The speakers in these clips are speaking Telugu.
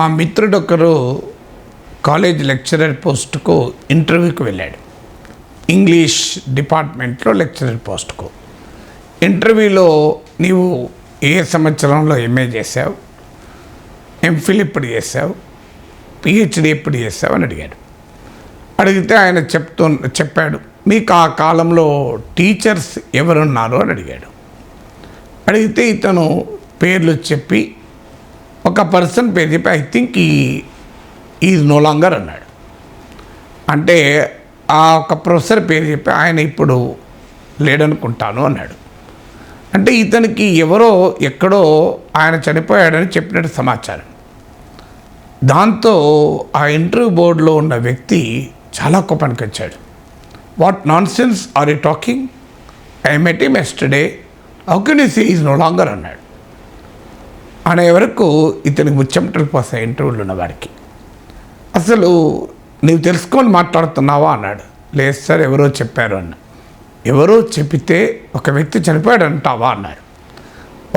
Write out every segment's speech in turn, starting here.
మా మిత్రుడు ఒకరు కాలేజ్ లెక్చరర్ పోస్ట్కు ఇంటర్వ్యూకి వెళ్ళాడు. ఇంగ్లీష్ డిపార్ట్మెంట్లో లెక్చరర్ పోస్ట్కు. ఇంటర్వ్యూలో నీవు ఏ సంవత్సరంలో ఎంఏ చేసావు ఎంఫిల్ ఎప్పుడు చేసావు పిహెచ్డి ఎప్పుడు చేసావు అని అడిగాడు. అడిగితే ఆయన చెప్తూ చెప్పాడు మీకు ఆ కాలంలో టీచర్స్ ఎవరున్నారు? అని అడిగాడు. అడిగితే ఇతను పేర్లు చెప్పి ఒక పర్సన్ పేరు చెప్పి I think he is no longer అన్నాడు. అంటే ఆ ఒక ప్రొఫెసర్ పేరు చెప్పి ఆయన ఇప్పుడు లేడనుకుంటాను అన్నాడు. అంటే ఇతనికి ఎవరో ఎక్కడో ఆయన చనిపోయాడని చెప్పినట్టు సమాచారం. దాంతో ఆ ఇంటర్వ్యూ బోర్డులో ఉన్న వ్యక్తి చాలా కోపానికి వచ్చాడు. What nonsense are you talking I met him yesterday how can you see is no longer అన్నాడు. అనే వరకు ఇతనికి ముచ్చెమటలు పోసాయి ఇంటర్వ్యూలో ఉన్న వారికి అసలు నీవు తెలుసుకొని మాట్లాడుతున్నావా? అన్నాడు. లేదు సార్ ఎవరో చెప్పారు అన్న. ఎవరో చెప్పితే ఒక వ్యక్తి చనిపోయాడు అంటావా అన్నాడు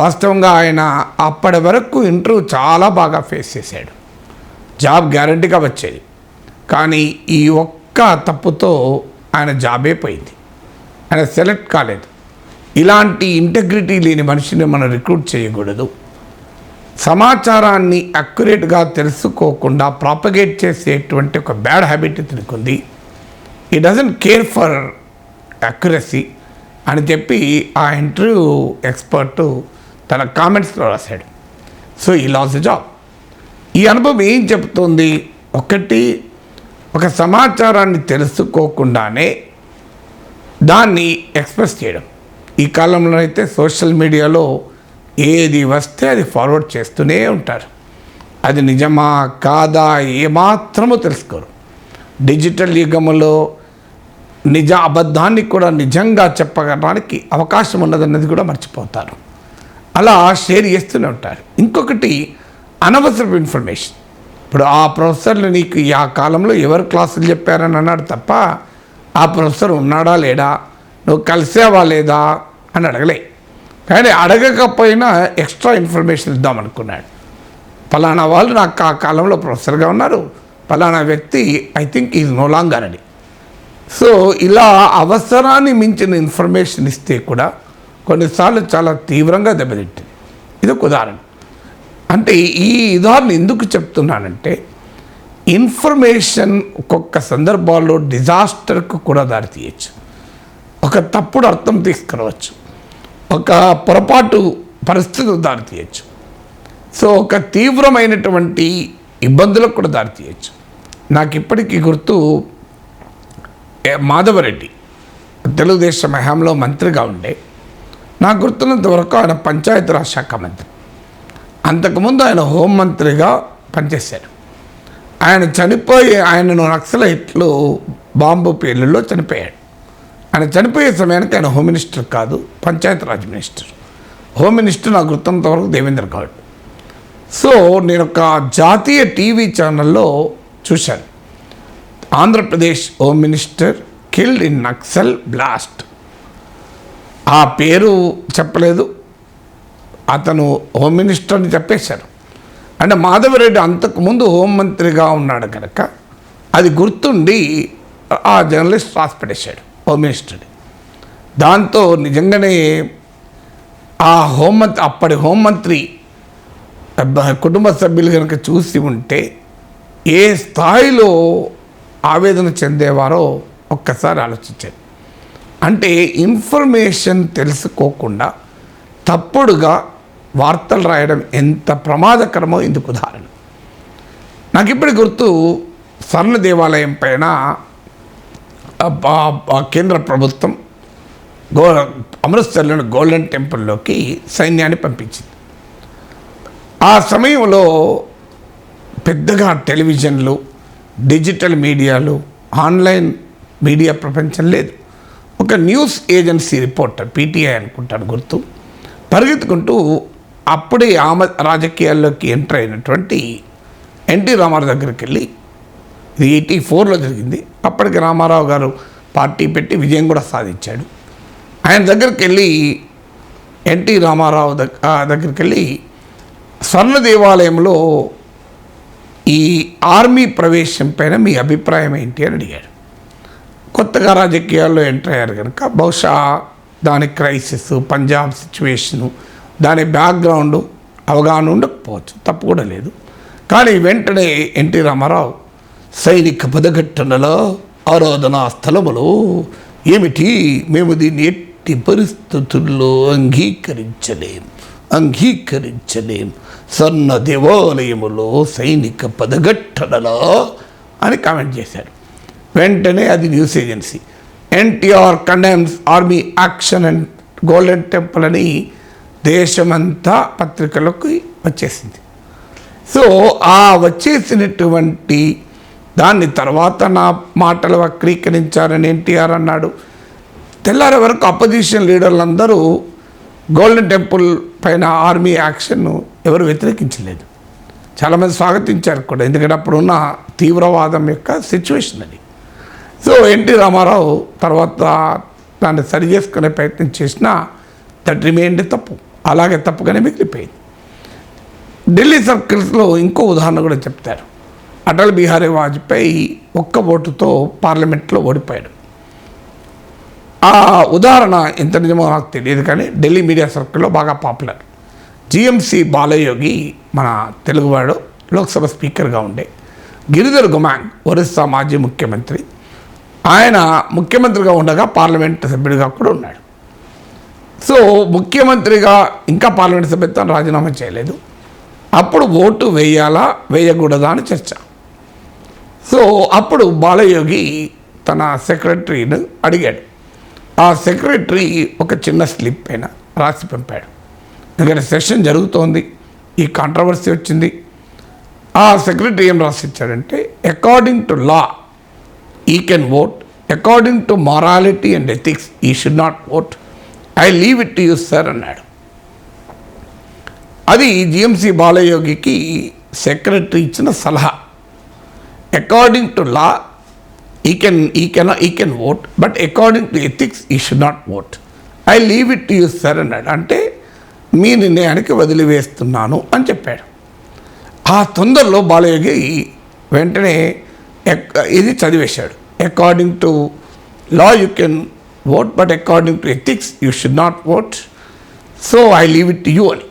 వాస్తవంగా ఆయన అప్పటి వరకు ఇంటర్వ్యూ చాలా బాగా ఫేస్ చేశాడు. జాబ్ గ్యారంటీగా వచ్చేది. కానీ ఈ ఒక్క తప్పుతో ఆయన జాబే పోయింది. ఆయన సెలెక్ట్ కాలేదు. ఇలాంటి ఇంటగ్రిటీ లేని మనిషిని మనం రిక్రూట్ చేయకూడదు. సమాచారాన్ని అక్యురేట్గా తెలుసుకోకుండా ప్రాపగేట్ చేసేటువంటి ఒక బ్యాడ్ హ్యాబిట్ ఇతనికి ఉంది ఈ డజంట్ కేర్ ఫర్ అక్యురసీ అని చెప్పి ఆ ఇంటర్వ్యూ ఎక్స్పర్ట్ తన కామెంట్స్లో రాశాడు. సో ఈ లాస్ జాబ్ ఈ అనుభవం ఏం చెప్తుంది ఒకటి ఒక సమాచారాన్ని తెలుసుకోకుండానే దాన్ని ఎక్స్ప్రెస్ చేయడం. ఈ కాలంలో అయితే సోషల్ మీడియాలో ఏది వస్తే అది ఫార్వర్డ్ చేస్తూనే ఉంటారు. అది నిజమా కాదా ఏమాత్రమో తెలుసుకోరు. డిజిటల్ యుగంలో నిజ అబద్ధాన్ని కూడా నిజంగా చెప్పడానికి అవకాశం ఉన్నదన్నది కూడా మర్చిపోతారు. అలా షేర్ చేస్తూనే ఉంటారు. ఇంకొకటి అనవసరపు ఇన్ఫర్మేషన్ ఇప్పుడు ఆ ప్రొఫెసర్లు నీకు ఆ కాలంలో ఎవరు క్లాసులు చెప్పారని అన్నాడు తప్ప ఆ ప్రొఫెసర్ ఉన్నాడా లేడా? నువ్వు కలిసావా లేదా? అని అడగలే. కానీ అడగకపోయినా ఎక్స్ట్రా ఇన్ఫర్మేషన్ ఇద్దామనుకున్నాడు ఫలానా వాళ్ళు నాకు ఆ కాలంలో ప్రొఫెసర్గా ఉన్నారు. ఫలానా వ్యక్తి I think is no longer అని. సో ఇలా అవసరాన్ని మించిన ఇన్ఫర్మేషన్ ఇస్తే కూడా కొన్నిసార్లు చాలా తీవ్రంగా దెబ్బతింటుంది. ఇది ఒక ఉదాహరణ. అంటే ఈ ఉదాహరణ ఎందుకు చెప్తున్నానంటే ఇన్ఫర్మేషన్ ఒక్కొక్క సందర్భాల్లో డిజాస్టర్కు కూడా దారితీయచ్చు. ఒక తప్పుడు అర్థం తీసుకురావచ్చు. ఒక పొరపాటు పరిస్థితులు దారితీయచ్చు. సో ఒక తీవ్రమైనటువంటి ఇబ్బందులకు కూడా దారితీయచ్చు. నాకు ఇప్పటికీ గుర్తు ఏ, మాధవరెడ్డి తెలుగుదేశం హయాంలో మంత్రిగా ఉండే. నాకు గుర్తున్నంత వరకు ఆయన పంచాయతీరాజ్ శాఖ మంత్రి. అంతకుముందు ఆయన హోంమంత్రిగా పనిచేశారు. ఆయన చనిపోయి ఆయనను నక్సలైట్లు బాంబు పేలుల్లో చనిపోయాడు. ఆయన చనిపోయే సమయానికి ఆయన హోమ్ మినిస్టర్ కాదు పంచాయతీరాజ్ మినిస్టర్. హోమ్ మినిస్టర్ నాకు గుర్తంతవరకు వరకు దేవేంద్ర గౌడ్. సో నేను ఒక జాతీయ టీవీ ఛానల్లో చూశాను. Andhra Pradesh home minister killed in Naxal blast. ఆ పేరు చెప్పలేదు. అతను హోమ్ మినిస్టర్ అని చెప్పేశారు. అంటే మాధవరెడ్డి అంతకుముందు హోంమంత్రిగా ఉన్నాడు కనుక అది గుర్తుండి ఆ జర్నలిస్ట్ రాసి పెట్టేశాడు. హోమ్ మినిస్టర్ని దాంతో నిజంగానే ఆ హోంమంత్రి అప్పటి హోంమంత్రి మంత్రి కుటుంబ సభ్యులు కనుక చూసి ఉంటే ఏ స్థాయిలో ఆవేదన చెందేవారో ఒక్కసారి ఆలోచించారు అంటే ఇన్ఫర్మేషన్ తెలుసుకోకుండా తప్పుడుగా వార్తలు రాయడం ఎంత ప్రమాదకరమో ఇందుకు ఉదాహరణ. నాకు ఇప్పుడు గుర్తు స్వర్ణ దేవాలయం పైన కేంద్ర ప్రభుత్వం గో అమృత్సర్లోని గోల్డెన్ టెంపుల్లోకి సైన్యాన్ని పంపించింది. ఆ సమయంలో పెద్దగా టెలివిజన్లు డిజిటల్ మీడియాలు ఆన్లైన్ మీడియా ప్రపంచం లేదు. ఒక న్యూస్ ఏజెన్సీ రిపోర్టర్ పీటీఐ అనుకుంటాను గుర్తు పరిగెత్తుకుంటూ అప్పుడే ఆమె రాజకీయాల్లోకి ఎంటర్ అయినటువంటి ఎన్టీ రామారావు దగ్గరికి వెళ్ళి ఇది ఎయిటీ ఫోర్లో జరిగింది. అప్పటికి రామారావు గారు పార్టీ పెట్టి విజయం కూడా సాధించాడు. ఆయన దగ్గరికి వెళ్ళి ఎన్టీ రామారావు దగ్గరికి వెళ్ళి స్వర్ణ దేవాలయంలో ఈ ఆర్మీ ప్రవేశం పైన మీ అభిప్రాయం ఏంటి అని అడిగాడు. కొత్తగా రాజకీయాల్లో ఎంటర్ అయ్యారు కనుక బహుశా దాని క్రైసిస్ పంజాబ్ సిచ్యువేషను దాని బ్యాక్గ్రౌండ్ అవగాహన ఉండకపోవచ్చు తప్పు కూడా లేదు. కానీ వెంటనే ఎన్టీ రామారావు సైనిక పదఘట్టనలో ఆరాధనా స్థలములో ఏమిటి? మేము దీన్ని ఎట్టి పరిస్థితుల్లో అంగీకరించలేం. అంగీకరించలేం. సన్న దేవాలయములో సైనిక పదఘట్టనలో అని కామెంట్ చేశారు. వెంటనే అది news agency. NTR condemns army action and Golden Temple అని దేశమంతా పత్రికలకు వచ్చేసింది. సో ఆ వచ్చేసినటువంటి దాన్ని తర్వాత నా మాటలు వక్రీకరించారని ఎన్టీఆర్ అన్నాడు. తెల్లారి వరకు అపోజిషన్ లీడర్లందరూ గోల్డెన్ టెంపుల్ పైన ఆర్మీ యాక్షన్ను ఎవరు వ్యతిరేకించలేదు. చాలామంది స్వాగతించారు కూడా. ఎందుకంటే అప్పుడున్న తీవ్రవాదం యొక్క సిచ్యువేషన్ అది. సో ఎన్టీ రామారావు తర్వాత దాన్ని సరి చేసుకునే ప్రయత్నం చేసినా దట్ రిమైండ్ తప్పు. అలాగే తప్పుగానే మిగిలిపోయింది. ఢిల్లీ సర్కిల్స్లో ఇంకో ఉదాహరణ కూడా చెప్తారు. అటల్ బిహారీ వాజ్పేయి ఒక్క ఓటుతో పార్లమెంట్లో ఓడిపోయాడు. ఆ ఉదాహరణ ఎంత నిజమో నాకు తెలియదు కానీ ఢిల్లీ మీడియా సర్కిల్లో బాగా పాపులర్. జిఎంసి బాలయోగి మన తెలుగువాడు లోక్సభ స్పీకర్గా ఉండే. గిరిధర్ గుమాంగ్ ఒరిస్సా మాజీ ముఖ్యమంత్రి. ఆయన ముఖ్యమంత్రిగా ఉండగా పార్లమెంట్ సభ్యుడిగా కూడా ఉన్నాడు. సో ముఖ్యమంత్రిగా ఇంకా పార్లమెంట్ సభ్యత్వం రాజీనామా చేయలేదు. అప్పుడు ఓటు వేయాలా వేయకూడదా అని చర్చ. సో అప్పుడు బాలయోగి తన సెక్రటరీని అడిగాడు. ఆ సెక్రటరీ ఒక చిన్న స్లిప్ పైన రాసి పంపాడు. ఎందుకంటే సెషన్ జరుగుతోంది. ఈ కాంట్రవర్సీ వచ్చింది. ఆ సెక్రటరీ ఏం రాసిచ్చాడంటే according to law he can vote according to morality and ethics he should not vote I leave it to you sir అన్నాడు. అది జిఎంసి బాలయోగికి సెక్రటరీ ఇచ్చిన సలహా. అకార్డింగ్ టు లా ఈ can he can he can vote but according to ethics he should not vote I leave it to you sir అన్నాడు అంటే మీ నిర్ణయానికి వదిలివేస్తున్నాను అని చెప్పాడు. ఆ తొందరలో బాలయోగి వెంటనే ఎక్- ఇది చదివేశాడు. According to law you can vote but according to ethics you should not vote so I leave it you అని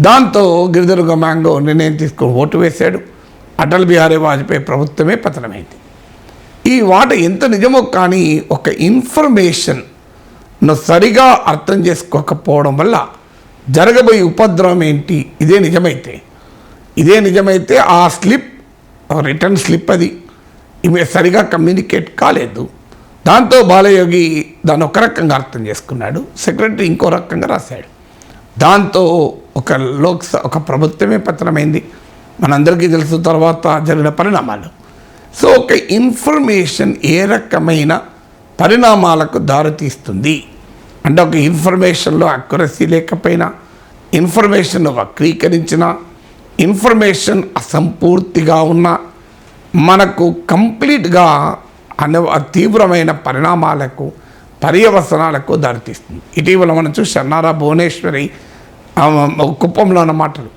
దాంతో గిరిధర్ గమాంగో నిర్ణయం తీసుకొని ఓటు వేశాడు. అటల్ బిహారీ వాజ్పేయి ప్రభుత్వమే పతనమైంది. ఈ మాట ఎంత నిజమో కానీ ఒక ఇన్ఫర్మేషన్ను సరిగా అర్థం చేసుకోకపోవడం వల్ల జరగబోయే ఉపద్రవం ఏంటి? ఇదే నిజమైతే. ఇదే నిజమైతే ఆ స్లిప్ రిటర్న్ స్లిప్ అది. ఇవి సరిగా కమ్యూనికేట్ కాలేదు. దాంతో బాలయోగి దాన్ని ఒక రకంగా అర్థం చేసుకున్నాడు. సెక్రటరీ ఇంకో రకంగా రాశాడు. దాంతో ఒక లోక్ ఒక ప్రభుత్వమే పతనమైంది. మనందరికీ తెలుసు తర్వాత జరిగిన పరిణామాలు. సో ఒక ఇన్ఫర్మేషన్ ఏ రకమైన పరిణామాలకు దారితీస్తుంది? అంటే ఒక ఇన్ఫర్మేషన్లో అక్యురసీ లేకపోయినా ఇన్ఫర్మేషన్ వక్రీకరించిన ఇన్ఫర్మేషన్ అసంపూర్తిగా ఉన్న మనకు కంప్లీట్గా అనే తీవ్రమైన పరిణామాలకు పర్యవసనాలకు దారితీస్తుంది. ఇటీవల మనం చూసాం నారా భువనేశ్వరి కుప్పంలో ఉన్న మాటలు.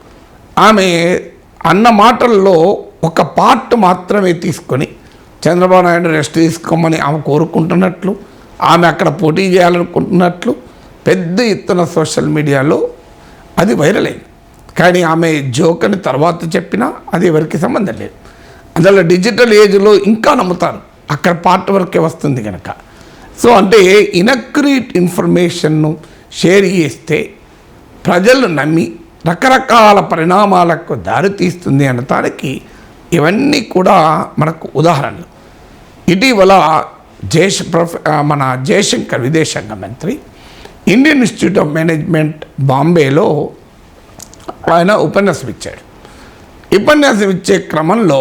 ఆమె అన్న మాటల్లో ఒక పార్ట్ మాత్రమే తీసుకొని చంద్రబాబు నాయుడు రెస్ట్ తీసుకోమని ఆమె కోరుకుంటున్నట్లు ఆమె అక్కడ పోటీ చేయాలనుకుంటున్నట్లు పెద్ద ఎత్తున సోషల్ మీడియాలో అది వైరల్ అయింది. కానీ ఆమె జోక్ అని తర్వాత చెప్పినా అది ఎవరికి సంబంధం లేదు. అందులో డిజిటల్ ఏజ్లో ఇంకా నమ్ముతారు. అక్కడ పార్ట్ వరకే వస్తుంది కనుక సో అంటే ఇనక్రీట్ ఇన్ఫర్మేషన్ను షేర్ చేస్తే ప్రజలు నమ్మి రకరకాల పరిణామాలకు దారితీస్తుంది అనటానికి ఇవన్నీ కూడా మనకు ఉదాహరణలు. ఇటీవల జయశ ప్రొఫ మన జయశంకర్ విదేశాంగ మంత్రి ఇండియన్ ఇన్స్టిట్యూట్ ఆఫ్ మేనేజ్మెంట్ బాంబేలో ఆయన ఉపన్యాసం ఇచ్చాడు. ఉపన్యాసం ఇచ్చే క్రమంలో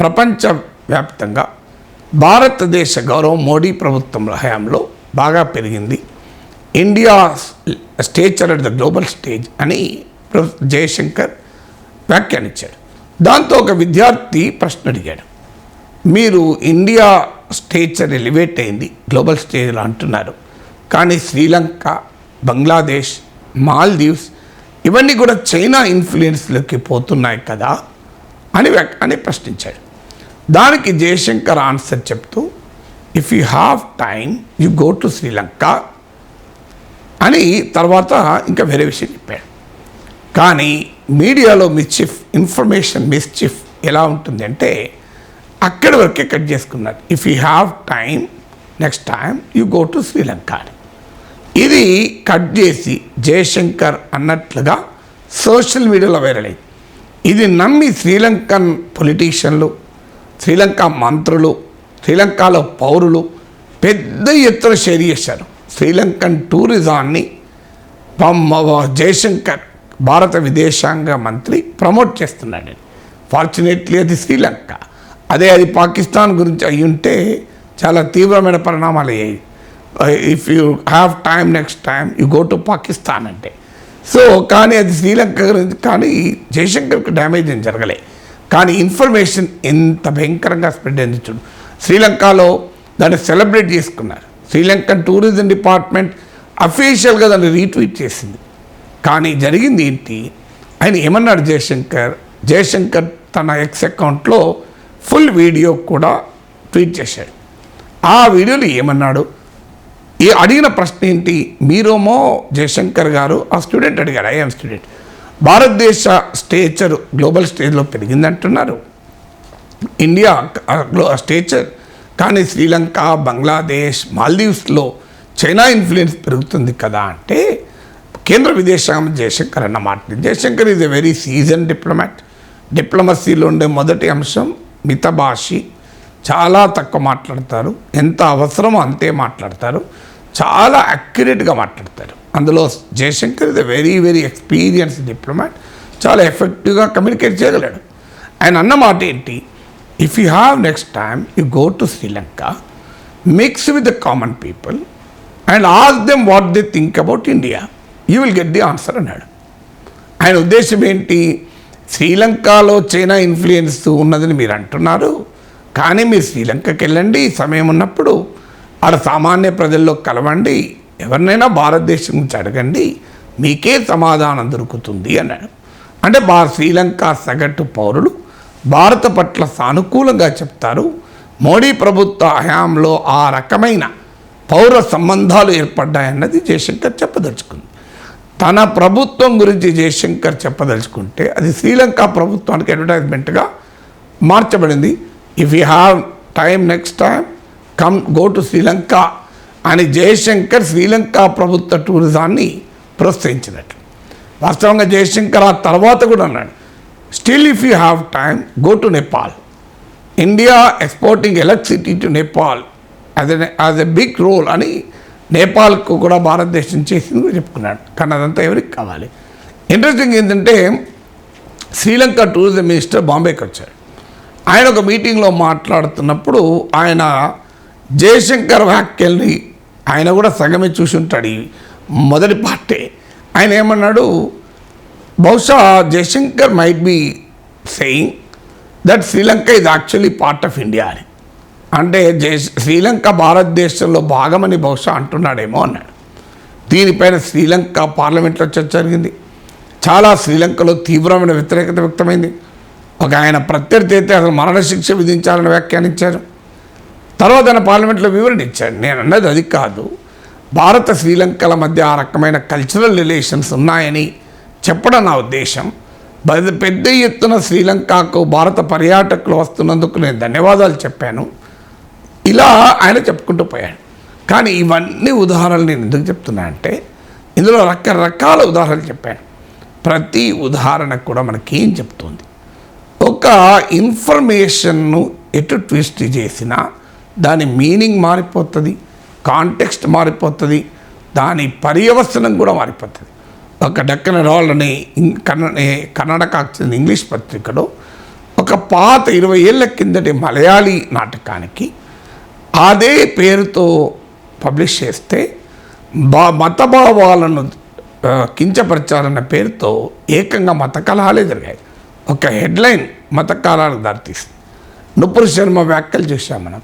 ప్రపంచవ్యాప్తంగా భారతదేశ గౌరవం మోడీ ప్రభుత్వం హయాంలో బాగా పెరిగింది. India stature at the global stage అని జయశంకర్ వ్యాఖ్యానించాడు. దాంతో ఒక విద్యార్థి ప్రశ్న అడిగాడు. మీరు ఇండియా స్టేచర్ ఎలివేట్ అయింది గ్లోబల్ స్టేజ్లో అంటున్నారు. కానీ శ్రీలంక బంగ్లాదేశ్ మాల్దీవ్స్ ఇవన్నీ కూడా చైనా ఇన్ఫ్లుయెన్స్లోకి పోతున్నాయి కదా అని వ్యాక్- అని ప్రశ్నించాడు. దానికి జయశంకర్ ఆన్సర్ చెప్తూ if you have time you go to Sri Lanka అని తర్వాత ఇంకా వేరే విషయం చెప్పాడు. కానీ మీడియాలో మిస్చిఫ్ ఇన్ఫర్మేషన్ మిస్చిఫ్ ఎలా ఉంటుంది అంటే అక్కడి వరకే కట్ చేసుకున్నారు. If you have time next time you go to Sri Lanka ఇది కట్ చేసి జయశంకర్ అన్నట్లుగా సోషల్ మీడియాలో వైరల్ అయింది. ఇది నమ్మి శ్రీలంకన్ పొలిటీషియన్లు శ్రీలంక మంత్రులు శ్రీలంకలో పౌరులు పెద్ద ఎత్తున షేర్ చేశారు. శ్రీలంకన్ టూరిజాన్ని పమ్- జయశంకర్. భారత విదేశాంగ మంత్రి ప్రమోట్ చేస్తున్నాడండి ఫార్చునేట్లీ అది శ్రీలంక. అదే అది పాకిస్తాన్ గురించి అయి ఉంటే చాలా తీవ్రమైన పరిణామాలు అయ్యాయి. If you have time next time you go to Pakistan అంటే. సో కానీ అది శ్రీలంక గురించి కానీ జయశంకర్కి డ్యామేజ్ ఏం జరగలే. కానీ ఇన్ఫర్మేషన్ ఎంత భయంకరంగా స్ప్రెడ్ అయింది చూడు. శ్రీలంకలో దాన్ని సెలబ్రేట్ చేసుకున్నారు. శ్రీలంకన్ టూరిజం డిపార్ట్మెంట్ అఫీషియల్గా దాన్ని రీట్వీట్ చేసింది. కానీ జరిగింది ఏంటి? ఆయన ఏమన్నాడు జయశంకర్? జయశంకర్ తన ఎక్స్ అకౌంట్లో ఫుల్ వీడియో కూడా ట్వీట్ చేశాడు. ఆ వీడియోలో ఏమన్నాడు? ఈ అడిగిన ప్రశ్న ఏంటి? మీరేమో జయశంకర్ గారు ఆ స్టూడెంట్ అడిగాడు ఐఎమ్ స్టూడెంట్ భారతదేశ స్టేచర్ గ్లోబల్ స్టేజ్లో పెరిగిందంటున్నారు. ఇండియా స్టేచర్ కానీ శ్రీలంక బంగ్లాదేశ్ మాల్దీవ్స్లో చైనా ఇన్ఫ్లుయెన్స్ పెరుగుతుంది కదా అంటే కేంద్ర విదేశాంగ జయశంకర్ అన్నమాట Jaishankar is a very seasoned diplomat డిప్లొమసీలో ఉండే మొదటి అంశం మితభాషి చాలా తక్కువ మాట్లాడతారు. ఎంత అవసరమో అంతే మాట్లాడతారు. చాలా అక్యురేట్గా మాట్లాడతారు. అందులో Jaishankar is a very very experience diplomat చాలా ఎఫెక్టివ్గా కమ్యూనికేట్ చేయగలడు. ఆయన అన్న మాట ఏంటి? If you have next time you go to Sri Lanka mix with the common people and ask them what they think about India you will get the answer అన్నాడు. ఆయన ఉద్దేశం ఏంటి? శ్రీలంకలో చైనా ఇన్ఫ్లుయెన్స్ ఉన్నదని మీరు అంటున్నారు. కానీ మీరు శ్రీలంకకి వెళ్ళండి సమయం ఉన్నప్పుడు ఆడ సామాన్య ప్రజల్లో కలవండి ఎవరినైనా భారతదేశం నుంచి అడగండి మీకే సమాధానం దొరుకుతుంది అన్నాడు. అంటే బా శ్రీలంక సగటు పౌరులు భారత పట్ల సానుకూలంగా చెప్తారు. మోడీ ప్రభుత్వ హయాంలో ఆ రకమైన పౌర సంబంధాలు ఏర్పడ్డాయన్నది జయశంకర్ చెప్పదలుచుకుంది. తన ప్రభుత్వం గురించి జయశంకర్ చెప్పదలుచుకుంటే అది శ్రీలంక ప్రభుత్వానికి అడ్వర్టైజ్మెంట్గా మార్చబడింది. If you have time next time come go to Sri Lanka అని జయశంకర్ శ్రీలంక ప్రభుత్వ టూరిజాన్ని ప్రోత్సహించినట్లు వాస్తవంగా జయశంకర్ ఆ తర్వాత కూడా అన్నాడు still if you have time go to Nepal India exporting electricity to Nepal as as a big role అని నేపాల్కు కూడా భారతదేశం చేసింది చెప్పుకున్నాడు. కానీ అదంతా ఎవరికి కావాలి? ఇంట్రెస్టింగ్ ఏంటంటే శ్రీలంక టూరిజం మినిస్టర్ బాంబేకి వచ్చాడు. ఆయన ఒక మీటింగ్లో మాట్లాడుతున్నప్పుడు ఆయన జయశంకర్ వ్యాఖ్యల్ని ఆయన కూడా సగమే చూసి ఉంటాడు ఈ మొదటి పార్టీ. ఆయన ఏమన్నాడు? బహుశా Jaishankar might be saying that Sri Lanka ఇది యాక్చువల్లీ పార్ట్ ఆఫ్ ఇండియా అని. అంటే జయ శ్రీలంక భారతదేశంలో భాగమని బహుశా అంటున్నాడేమో అన్నాడు. దీనిపైన శ్రీలంక పార్లమెంట్లో చర్చ జరిగింది. చాలా శ్రీలంకలో తీవ్రమైన వ్యతిరేకత వ్యక్తమైంది. ఒక ఆయన ప్రత్యర్థి అయితే అసలు మరణశిక్ష విధించాలని వ్యాఖ్యానించారు. తర్వాత ఆయన పార్లమెంట్లో వివరణ ఇచ్చాడు. నేను అన్నది అది కాదు. భారత శ్రీలంకల మధ్య ఆ రకమైన కల్చరల్ రిలేషన్స్ ఉన్నాయని చెప్పడం నా ఉద్దేశం. పెద్ద ఎత్తున శ్రీలంకకు భారత పర్యాటకులు వస్తున్నందుకు నేను ధన్యవాదాలు చెప్పాను. ఇలా ఆయన చెప్పుకుంటూ పోయాడు. కానీ ఇవన్నీ ఉదాహరణలు నేను ఎందుకు చెప్తున్నా అంటే ఇందులో రకరకాల ఉదాహరణలు చెప్పాను ప్రతి ఉదాహరణ కూడా మనకేం చెప్తుంది? ఒక ఇన్ఫర్మేషన్ను ఎటు ట్విస్ట్ చేసినా దాని మీనింగ్ మారిపోతుంది కాంటెక్స్ట్ మారిపోతుంది దాని పర్యవసనం కూడా మారిపోతుంది. ఒక డక్కన రాల్ అనే కన్న ఏ- చెందిన ఇంగ్లీష్ పత్రికలో ఒక పాత ఇరవై ఏళ్ళ కిందటి మలయాళీ నాటకానికి అదే పేరుతో పబ్లిష్ చేస్తే బా మత భావాలను కించపరచాలన్న పేరుతో ఏకంగా మత కలహాలే జరిగాయి. ఒక హెడ్లైన్ మత కలహాలకు దారితీస్తుంది నుపురు శర్మ వ్యాఖ్యలు చూసాం మనం.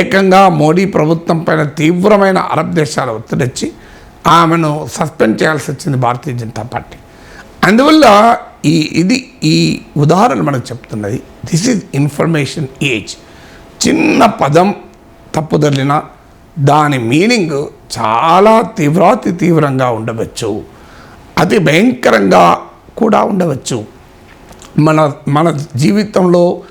ఏకంగా మోడీ ప్రభుత్వం పైన తీవ్రమైన అరబ్ దేశాల ఒత్తిడి వచ్చి ఆమెను సస్పెండ్ చేయాల్సి వచ్చింది భారతీయ జనతా పార్టీ. అందువల్ల ఈ ఇది ఈ ఉదాహరణ మనకు చెప్తున్నది. దిస్ ఈజ్ ఇన్ఫర్మేషన్ ఏజ్ చిన్న పదం తప్పుదల్లిన దాని మీనింగ్ చాలా తీవ్రాతి తీవ్రంగా ఉండవచ్చు. అతి భయంకరంగా కూడా ఉండవచ్చు. మన మన జీవితంలో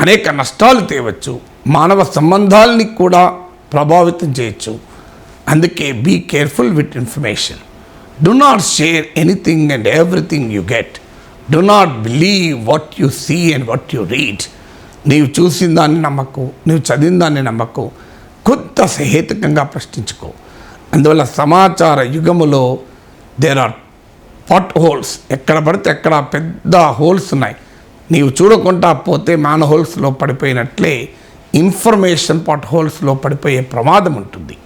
అనేక నష్టాలు తేవచ్చు. మానవ సంబంధాలని కూడా ప్రభావితం చేయొచ్చు. అందుకే be careful with information do not share anything and everything you get do not believe what you see and what you read నీవు చూసిన దాన్ని నమ్మకు నీవు చదివిన దాన్ని నమ్మకు కొంత సహేతుకంగా ప్రశ్నించుకో. అందువల్ల సమాచార యుగములో దేర్ ఆర్ పాట్ హోల్స్ ఎక్కడ పడితే ఎక్కడ పెద్ద హోల్స్ ఉన్నాయి. నీవు చూడకుండా పోతే మ్యాన్ హోల్స్లో పడిపోయినట్లే ఇన్ఫర్మేషన్ పాట్ హోల్స్లో పడిపోయే ప్రమాదం ఉంటుంది.